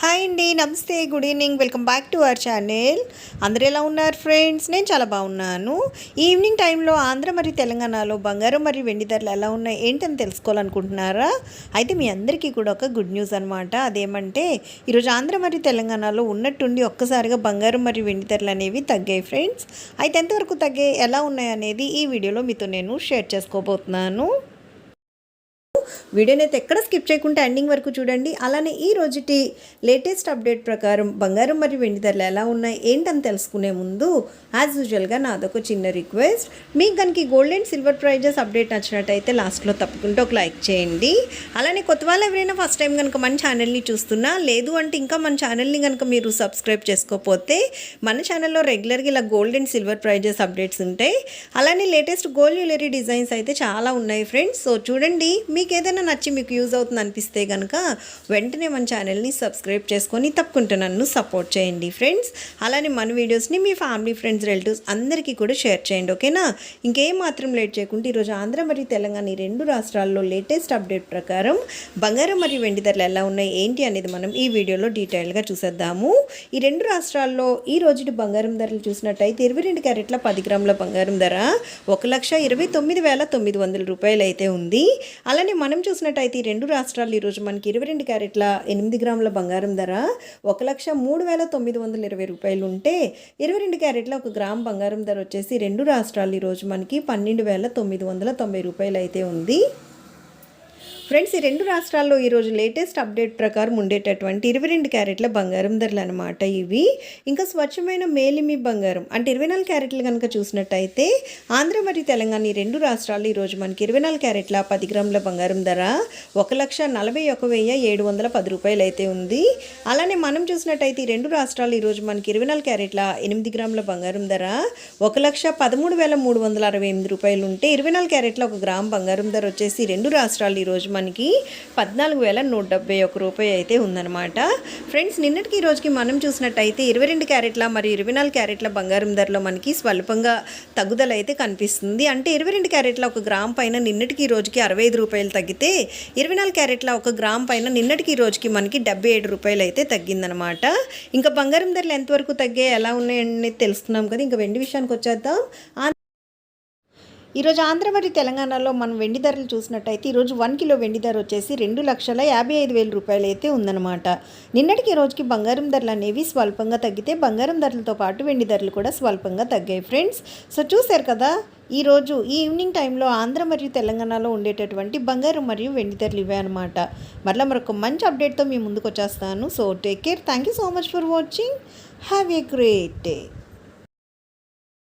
Hi అండి నమస్తే good evening welcome back to our channel. అందరు ఎలా ఉన్నారు ఫ్రెండ్స్? నేను చాలా బాగున్నాను. ఈవినింగ్ టైంలో ఆంధ్ర మరియు తెలంగాణలో బంగారం మరియు వెండి ధరలు ఎలా ఉన్నాయి ఏంటని తెలుసుకోవాలనుకుంటున్నారా? అయితే మీ అందరికీ కూడా ఒక గుడ్ న్యూస్ అనమాట అదేమంటే ఈరోజు ఆంధ్ర మరియు తెలంగాణలో ఉన్నట్టుండి ఒక్కసారిగా బంగారం మరియు వెండి ధరలు అనేవి తగ్గాయి ఫ్రెండ్స్. అయితే ఎంతవరకు తగ్గాయి ఎలా ఉన్నాయి అనేది ఈ వీడియోలో మీతో నేను షేర్ చేసుకోబోతున్నాను. వీడియోని అయితే ఎక్కడ స్కిప్ చేయకుండా ఎండింగ్ వరకు చూడండి. అలానే ఈ రోజుటి లేటెస్ట్ అప్డేట్ ప్రకారం బంగారం మరియు వెండి ధరలు ఎలా ఉన్నాయి ఏంటని తెలుసుకునే ముందు యాజ్ యూజువల్గా నాదొక చిన్న రిక్వెస్ట్ మీకు కనుక gold and silver prices update నచ్చినట్టయితే లాస్ట్లో తప్పకుండా ఒక లైక్ చేయండి. అలానే కొత్త వాళ్ళు ఎవరైనా ఫస్ట్ టైం కనుక మన ఛానల్ని చూస్తున్నా లేదు అంటే ఇంకా మన ఛానల్ని కనుక మీరు సబ్స్క్రైబ్ చేసుకోకపోతే మన ఛానల్లో రెగ్యులర్గా ఇలా gold and silver prices updates ఉంటాయి. అలానే లేటెస్ట్ గోల్డ్ జ్యువెలరీ డిజైన్స్ అయితే చాలా ఉన్నాయి ఫ్రెండ్స్ సో చూడండి మీకు ఏదైనా నచ్చి మీకు యూజ్ అవుతుంది అనిపిస్తే కనుక వెంటనే మన ఛానల్ని సబ్స్క్రైబ్ చేసుకొని తప్పకుండా నన్ను సపోర్ట్ చేయండి ఫ్రెండ్స్. అలానే మన వీడియోస్ని మీ ఫ్యామిలీ ఫ్రెండ్స్ రిలేటివ్స్ అందరికీ కూడా షేర్ చేయండి ఓకేనా? ఇంకేం మాత్రం లేట్ చేయకుండా ఈరోజు ఆంధ్ర మరియు తెలంగాణ ఈ రెండు రాష్ట్రాల్లో లేటెస్ట్ అప్డేట్ ప్రకారం బంగారం మరియు వెండి ధరలు ఎలా ఉన్నాయి ఏంటి అనేది మనం ఈ వీడియోలో డీటెయిల్గా చూసేద్దాము. ఈ రెండు రాష్ట్రాల్లో ఈ రోజు బంగారం ధరలు చూసినట్టయితే ఇరవై రెండు క్యారెట్ల పది గ్రాముల బంగారం ధర ఒక లక్ష ఇరవై తొమ్మిది వేల తొమ్మిది వందల రూపాయలు అయితే ఉంది. అలానే మనం చూసినట్టయితే ఈ రెండు రాష్ట్రాలు ఈరోజు మనకి ఇరవై రెండు క్యారెట్ల ఎనిమిది గ్రాముల బంగారం ధర ఒక లక్ష మూడు వేల తొమ్మిది వందల ఇరవై రూపాయలు ఉంటే ఇరవై రెండు క్యారెట్ల ఒక గ్రామ్ బంగారం ధర వచ్చేసి రెండు రాష్ట్రాలు ఈరోజు మనకి పన్నెండు వేల తొమ్మిది వందల తొంభై రూపాయలు అయితే ఉంది. ఫ్రెండ్స్ ఈ రెండు రాష్ట్రాల్లో ఈరోజు లేటెస్ట్ అప్డేట్ ప్రకారం ఉండేటటువంటి ఇరవై రెండు క్యారెట్ల బంగారం ధరలు అనమాట ఇవి. ఇంకా స్వచ్ఛమైన మేలిమి బంగారం అంటే ఇరవై నాలుగు క్యారెట్లు కనుక చూసినట్టయితే ఆంధ్ర మరియు తెలంగాణ ఈ రెండు రాష్ట్రాలు ఈరోజు మనకి ఇరవై నాలుగు క్యారెట్ల పది గ్రాముల బంగారం ధర ఒక లక్ష నలభై ఒక వెయ్యి ఏడు వందల పది రూపాయలు అయితే ఉంది. అలానే మనం చూసినట్టయితే ఈ రెండు రాష్ట్రాలు ఈరోజు మనకి ఇరవై నాలుగు క్యారెట్ల ఎనిమిది గ్రాముల బంగారం ధర ఒక లక్ష పదమూడు వేల మూడు వందల అరవై ఎనిమిది రూపాయలు ఉంటే ఇరవై నాలుగు క్యారెట్ల ఒక గ్రామ్ బంగారం ధర వచ్చేసి రెండు రాష్ట్రాలు ఈరోజు మనకి పద్నాలుగు వేల నూట డెబ్బై ఒక రూపాయి అయితే ఉందన్నమాట. ఫ్రెండ్స్ నిన్నటికి ఈ రోజుకి మనం చూసినట్టయితే ఇరవై రెండు క్యారెట్ల మరియు ఇరవై నాలుగు క్యారెట్ల బంగారం ధరలో మనకి స్వల్పంగా తగ్గుదల అయితే కనిపిస్తుంది. అంటే ఇరవై రెండు క్యారెట్ల ఒక గ్రామ్ పైన నిన్నటికి ఈ రోజుకి అరవై ఐదు రూపాయలు తగ్గితే ఇరవై నాలుగు క్యారెట్ల ఒక గ్రామ్ పైన నిన్నటికి ఈ రోజుకి మనకి డెబ్బై ఏడు రూపాయలు అయితే తగ్గిందనమాట ఇంకా బంగారం ధరలు ఎంతవరకు తగ్గాయి ఎలా ఉన్నాయని తెలుసుకున్నాం కదా. ఇంకా వెండి విషయానికి వచ్చేద్దాం. ఈరోజు ఆంధ్ర మరియు తెలంగాణలో మనం వెండి ధరలు చూసినట్టయితే ఈరోజు వన్ కిలో వెండి ధర వచ్చేసి రెండు లక్షల యాభై ఐదు వేల రూపాయలు అయితే ఉందన్నమాట. నిన్నటికి ఈ రోజుకి బంగారం ధరలు అనేవి స్వల్పంగా తగ్గితే బంగారం ధరలతో పాటు వెండి ధరలు కూడా స్వల్పంగా తగ్గాయి ఫ్రెండ్స్. సో చూశారు కదా ఈరోజు ఈ ఈవినింగ్ టైంలో ఆంధ్ర మరియు తెలంగాణలో ఉండేటటువంటి బంగారం మరియు వెండి ధరలు ఇవే అనమాట మరలా మరొక మంచి అప్డేట్తో మీ ముందుకు వచ్చేస్తాను. So take care. Thank you so much for watching. Have a great day.